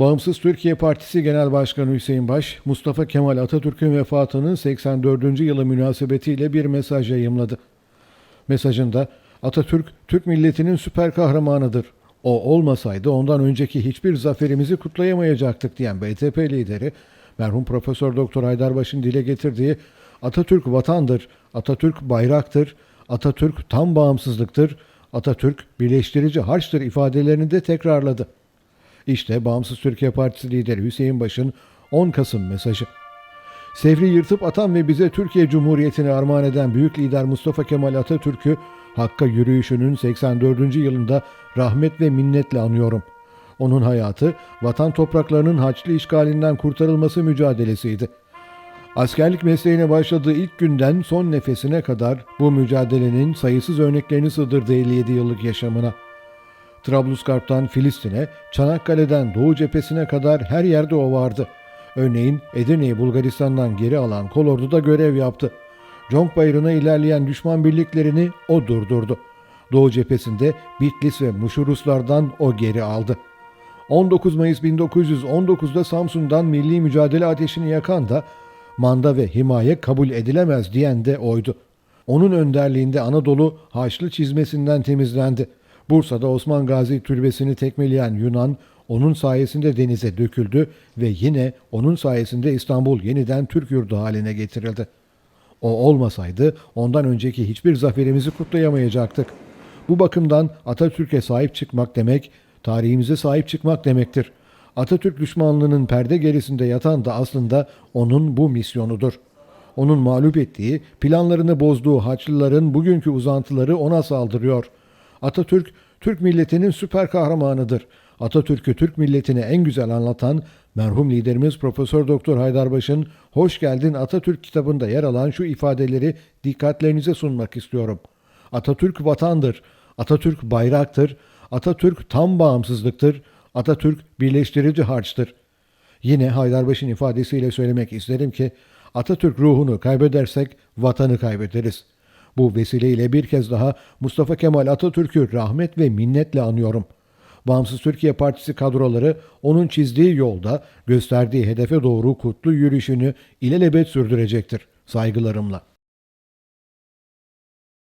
Bağımsız Türkiye Partisi Genel Başkanı Hüseyin Baş, Mustafa Kemal Atatürk'ün vefatının 84. yılı münasebetiyle bir mesaj yayımladı. Mesajında Atatürk, Türk milletinin süper kahramanıdır. O olmasaydı ondan önceki hiçbir zaferimizi kutlayamayacaktık diyen BTP lideri, merhum Profesör Doktor Haydarbaş'ın dile getirdiği Atatürk vatandır, Atatürk bayraktır, Atatürk tam bağımsızlıktır, Atatürk birleştirici harçtır ifadelerini de tekrarladı. İşte Bağımsız Türkiye Partisi lideri Hüseyin Baş'ın 10 Kasım mesajı. Sevri yırtıp atan ve bize Türkiye Cumhuriyeti'ni armağan eden büyük lider Mustafa Kemal Atatürk'ü Hakk'a yürüyüşünün 84. yılında rahmet ve minnetle anıyorum. Onun hayatı vatan topraklarının Haçlı işgalinden kurtarılması mücadelesiydi. Askerlik mesleğine başladığı ilk günden son nefesine kadar bu mücadelenin sayısız örneklerini sığdırdı 57 yıllık yaşamına. Trablusgarp'tan Filistin'e, Çanakkale'den Doğu cephesine kadar her yerde o vardı. Örneğin Edirne'yi Bulgaristan'dan geri alan kolorduda görev yaptı. Conk Bayırı'na ilerleyen düşman birliklerini o durdurdu. Doğu cephesinde Bitlis ve Muşuruslardan o geri aldı. 19 Mayıs 1919'da Samsun'dan milli mücadele ateşini yakan da manda ve himaye kabul edilemez diyen de oydu. Onun önderliğinde Anadolu Haçlı çizmesinden temizlendi. Bursa'da Osman Gazi türbesini tekmeleyen Yunan onun sayesinde denize döküldü ve yine onun sayesinde İstanbul yeniden Türk yurdu haline getirildi. O olmasaydı ondan önceki hiçbir zaferimizi kutlayamayacaktık. Bu bakımdan Atatürk'e sahip çıkmak demek, tarihimize sahip çıkmak demektir. Atatürk düşmanlığının perde gerisinde yatan da aslında onun bu misyonudur. Onun mağlup ettiği, planlarını bozduğu Haçlıların bugünkü uzantıları ona saldırıyor. Atatürk, Türk milletinin süper kahramanıdır. Atatürk'ü Türk milletine en güzel anlatan merhum liderimiz Profesör Doktor Haydarbaş'ın Hoş Geldin Atatürk kitabında yer alan şu ifadeleri dikkatlerinize sunmak istiyorum. Atatürk vatandır, Atatürk bayraktır, Atatürk tam bağımsızlıktır, Atatürk birleştirici harçtır. Yine Haydarbaş'ın ifadesiyle söylemek isterim ki Atatürk ruhunu kaybedersek vatanı kaybederiz. Bu vesileyle bir kez daha Mustafa Kemal Atatürk'ü rahmet ve minnetle anıyorum. Bağımsız Türkiye Partisi kadroları onun çizdiği yolda gösterdiği hedefe doğru kutlu yürüyüşünü ilelebet sürdürecektir. Saygılarımla.